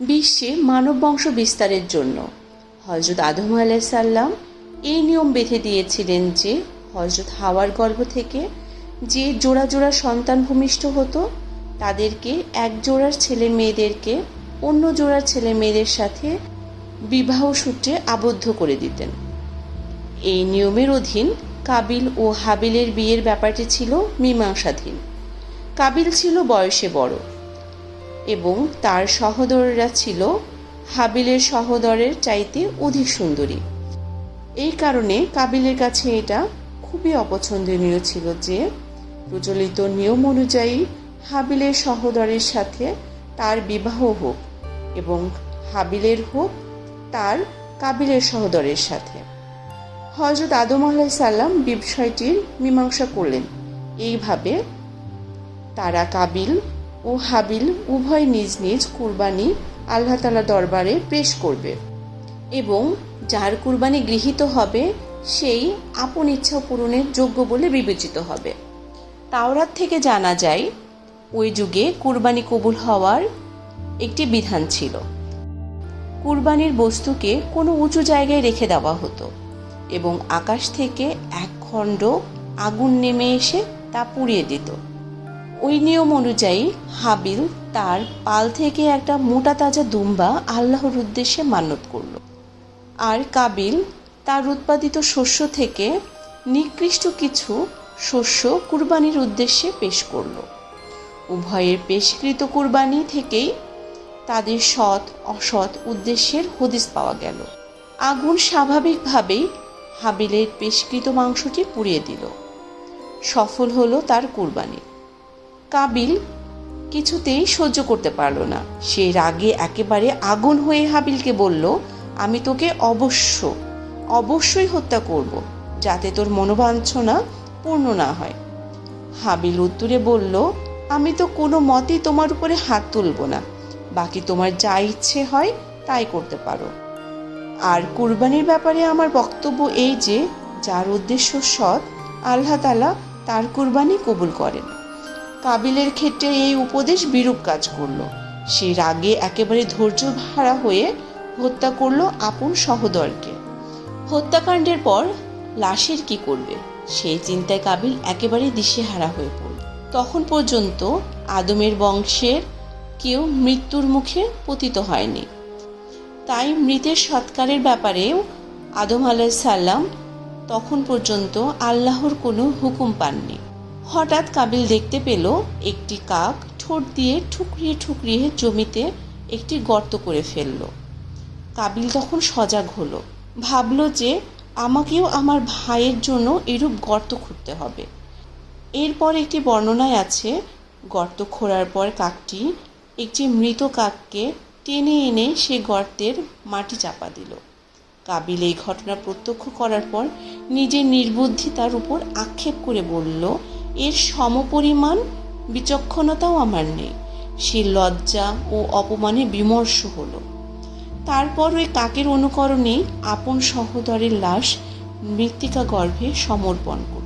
বিশ্বে মানব বংশ বিস্তারের জন্য। হজরত আদম আলাইসাল্লাম এই নিয়ম বেঁধে দিয়েছিলেন যে হজরত হাওয়ার গর্ভ থেকে যে জোড়া জোড়া সন্তান ভূমিষ্ঠ হতো, তাদেরকে এক জোড়ার ছেলে মেয়েদেরকে অন্য জোড়ার ছেলে মেয়েদের সাথে বিবাহ সূত্রে আবদ্ধ করে দিতেন। এই নিয়মের অধীন কাবিল ও হাবিলের বিয়ের ব্যাপারটি ছিল মীমাংসাধীন। কাবিল ছিল বয়সে বড়। এবং তার সহোদররা ছিল হাবিলের সহোদরের চাইতে অধিক সুন্দরী। এই কারণে কাবিলের কাছে এটা খুবই অপছন্দনীয় ছিল যে, প্রচলিত নিয়ম অনুযায়ী হাবিলের সহোদরের সাথে তার বিবাহ হোক এবং হাবিলের হোক তার কাবিলের সহোদরের সাথে। হজরত আদম আলাইসাল্লাম বিষয়টির মীমাংসা করলেন। এইভাবে তারা কাবিল ও হাবিল উভয় নিজ নিজ কুরবানি আল্লাহ তালা দরবারে পেশ করবে। এবং যার কুরবানি গৃহীত হবে, সেই আপন ইচ্ছা পূরণের যোগ্য বলে বিবেচিত হবে। তাওরাত থেকে জানা যায়, ওই যুগে কুরবানি কবুল হওয়ার একটি বিধান ছিল। কুরবানির বস্তুকে কোনো উঁচু জায়গায় রেখে দেওয়া হতো এবং আকাশ থেকে এক খণ্ড আগুন নেমে এসে তা পুড়িয়ে দিত। ওই নিয়ম অনুযায়ী হাবিল তার পাল থেকে একটা মোটা তাজা দুম্বা আল্লাহর উদ্দেশ্যে মান্যত করল। আর কাবিল তার উৎপাদিত শস্য থেকে নিকৃষ্ট কিছু শস্য কুরবানির উদ্দেশ্যে পেশ করল। উভয়ের পেশকৃত কুরবানি থেকেই তাদের সৎ, অসৎ উদ্দেশ্যের হদিস পাওয়া গেল। আগুন স্বাভাবিকভাবেই হাবিলের পেশকৃত মাংসটি পুড়িয়ে দিল। সফল হলো তার কুরবানি। কাবিল কিছুতেই সহ্য করতে পারল না। সে রাগে একেবারে আগুন হয়ে হাবিলকে বলল, আমি তোকে অবশ্য, অবশ্যই হত্যা করব, যাতে তোর মনোবাঞ্ছনা পূর্ণ না হয়। হাবিল উত্তরে বলল, আমি তো কোনো মতেই তোমার উপরে হাত তুলব না। বাকি তোমার যা ইচ্ছে হয় তাই করতে পারো। আর কুরবানির ব্যাপারে আমার বক্তব্য এই যে, যার উদ্দেশ্য সৎ, আল্লাহ তালা তার কুরবানি কবুল করেন। কাবিলের ক্ষেত্রে এই উপদেশ বিরূপ কাজ করল। সে রাগে একেবারে ধৈর্য হারা হয়ে হত্যা করল আপন সহোদরকে। হত্যাকাণ্ডের পর লাশের কি করবে? সেই চিন্তায় কাবিল একেবারে দিশেহারা হয়ে পড়ল। তখন পর্যন্ত আদমের বংশের কেউ মৃত্যুর মুখে পতিত হয়নি। তাই মৃতের সৎকারের ব্যাপারেও আদম আলাইসাল্লাম তখন পর্যন্ত আল্লাহর কোনো হুকুম পাননি। হঠাৎ কাবিল দেখতে পেল একটি কাক ঠোঁট দিয়ে ঠুকরিয়ে ঠুকরিয়ে জমিতে একটি গর্ত করে ফেলল। কাবিল তখন সজাগ হলো। ভাবল যে আমাকেও আমার ভাইয়ের জন্য এরূপ গর্ত খুঁড়তে হবে। এরপর একটি বর্ণনায় আছে, গর্ত খোঁড়ার পর কাকটি একটি মৃত কাককে টেনে এনে সে গর্তের মাটি চাপা দিল। কাবিল এই ঘটনা প্রত্যক্ষ করার পর নিজের নির্বুদ্ধিতার উপর আক্ষেপ করে বলল এর সমপরিমাণ বিচক্ষণতাও আমার নেই। সে লজ্জা ও অপমানে বিমর্ষ হল। তারপর ওই কাকের অনুকরণে আপন সহোদরের লাশ মৃত্তিকা গর্ভে সমর্পণ করল।